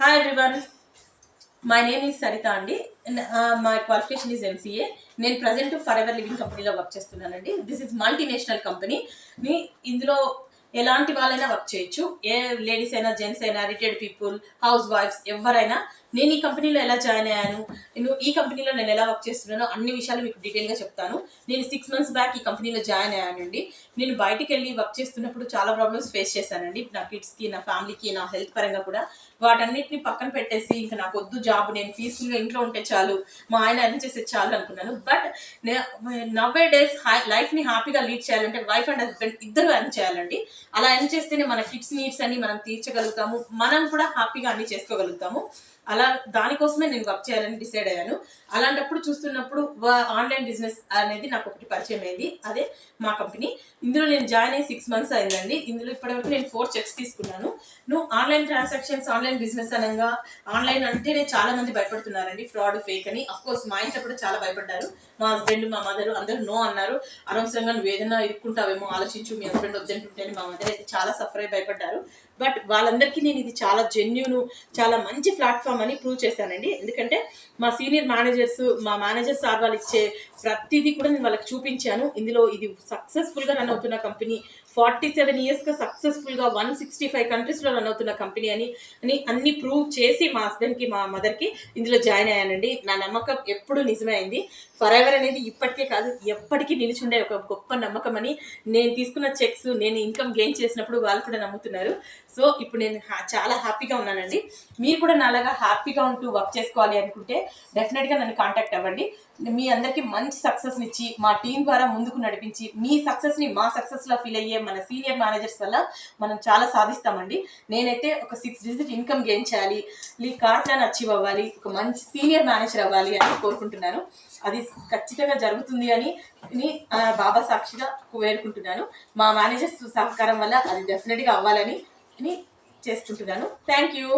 Hi everyone my name is Saritha అండి my qualification is MCA నేను present Forever Living కంపెనీలో work చేస్తున్నానండి this is multinational company ఇందులో ఎలాంటి వాళ్ళైనా వర్క్ చేయొచ్చు. ఏ లేడీస్ అయినా జెంట్స్ అయినా రిటైర్డ్ పీపుల్ హౌస్ వైఫ్స్ ఎవరైనా నేను ఈ కంపెనీలో ఎలా జాయిన్ అయ్యాను? నేను ఈ కంపెనీలో నేను ఎలా వర్క్ చేస్తున్నానో అన్ని విషయాలు మీకు డీటెయిల్గా చెప్తాను. నేను సిక్స్ మంత్స్ బ్యాక్ ఈ కంపెనీలో జాయిన్ అయ్యానండి. నేను బయటికి వెళ్ళి వర్క్ చేస్తున్నప్పుడు చాలా ప్రాబ్లమ్స్ ఫేస్ చేశానండి. నా కిడ్స్కి నా ఫ్యామిలీకి నా హెల్త్ పరంగా కూడా. వాటన్నిటిని పక్కన పెట్టేసి ఇంకా నాకు వద్దు జాబ్ నేను పీస్ఫుల్గా ఇంట్లో ఉంటే చాలు మా ఆయన అర్న్ చేసే చాలు అనుకున్నాను. బట్ నవ్వే డేస్ లైఫ్ని హ్యాపీగా లీడ్ చేయాలంటే వైఫ్ అండ్ హస్బెండ్ ఇద్దరు అర్న్ చేయాలండి. అలా అర్న్ చేస్తేనే మన కిడ్స్ నీడ్స్ అన్ని మనం తీర్చగలుగుతాము. మనం కూడా హ్యాపీగా అన్ని చేసుకోగలుగుతాము. అలా దానికోసమే నేను వర్క్ చేయాలని డిసైడ్ అయ్యాను. అలాంటప్పుడు చూస్తున్నప్పుడు ఆన్లైన్ బిజినెస్ అనేది నాకు ఒకటి పరిచయం అయింది. అదే మా కంపెనీ ఇందులో నేను జాయిన్ అయ్యి సిక్స్ మంత్స్ అయిందండి. ఇందులో ఇప్పటివరకు నేను ఫోర్ చెక్స్ తీసుకున్నాను. నువ్వు ఆన్లైన్ ట్రాన్సాక్షన్స్ ఆన్లైన్ బిజినెస్ అనగా ఆన్లైన్ అంటేనే చాలా మంది భయపడుతున్నారండి. ఫ్రాడ్ ఫేక్ అని. అఫ్ కోర్స్ మా ఇంట్లో కూడా చాలా భయపడ్డారు. మా హస్బెండ్ మా మదర్ అందరూ నో అన్నారు. అనవసరంగా నువ్వు ఏదైనా ఇరుక్కుంటావేమో ఆలోచించు. మీ హస్బెండ్ వద్దంటుంటే అని మా మదర్ అయితే చాలా సఫర్ అయి భయపడ్డారు. బట్ వాళ్ళందరికీ నేను ఇది చాలా జెన్యున్ చాలా మంచి ప్లాట్ఫామ్ అని ప్రూవ్ చేశానండి. ఎందుకంటే మా సీనియర్ మేనేజర్స్ మా మేనేజర్ సార్ వాళ్ళు ఇచ్చే ప్రతిదీ కూడా నేను వాళ్ళకి చూపించాను. ఇందులో ఇది సక్సెస్ఫుల్గా రన్ అవుతున్న కంపెనీ ఫార్టీ సెవెన్ ఇయర్స్గా సక్సెస్ఫుల్గా వన్ సిక్స్టీ ఫైవ్ కంట్రీస్లో రన్ అవుతున్న కంపెనీ అని అని అన్ని ప్రూవ్ చేసి మా హస్బెండ్కి మా మదర్కి ఇందులో జాయిన్ అయ్యానండి. నా నమ్మకం ఎప్పుడు నిజమే అయింది ఫర్ ఎవర్ అనేది ఇప్పటికే కాదు ఎప్పటికీ నిలిచుండే ఒక గొప్ప నమ్మకం అని నేను తీసుకున్న చెక్స్ నేను ఇన్కమ్ గెయిన్ చేసినప్పుడు వాళ్ళు కూడా నమ్ముతున్నారు. సో ఇప్పుడు నేను చాలా హ్యాపీగా ఉన్నానండి. మీరు కూడా నాలాగా హ్యాపీగా ఉంటూ వర్క్ చేసుకోవాలి అనుకుంటే డెఫినెట్గా నన్ను కాంటాక్ట్ అవ్వండి. మీ అందరికీ మంచి సక్సెస్ని ఇచ్చి మా టీం ద్వారా ముందుకు నడిపించి మీ సక్సెస్ని మా సక్సెస్లో ఫీల్ అయ్యే మన సీనియర్ మేనేజర్స్ వల్ల మనం చాలా సాధిస్తామండి. నేనైతే ఒక సిక్స్ డిజిట్ ఇన్కమ్ గెయిన్ చేయాలి ఈ కార్ అచీవ్ అవ్వాలి ఒక మంచి సీనియర్ మేనేజర్ అవ్వాలి అని కోరుకుంటున్నాను. అది ఖచ్చితంగా జరుగుతుంది అని బాబా సాక్షిగా వేడుకుంటున్నాను మా మేనేజర్స్ సహకారం వల్ల అది డెఫినెట్గా అవ్వాలని చేస్తుంటున్నాను. Thank you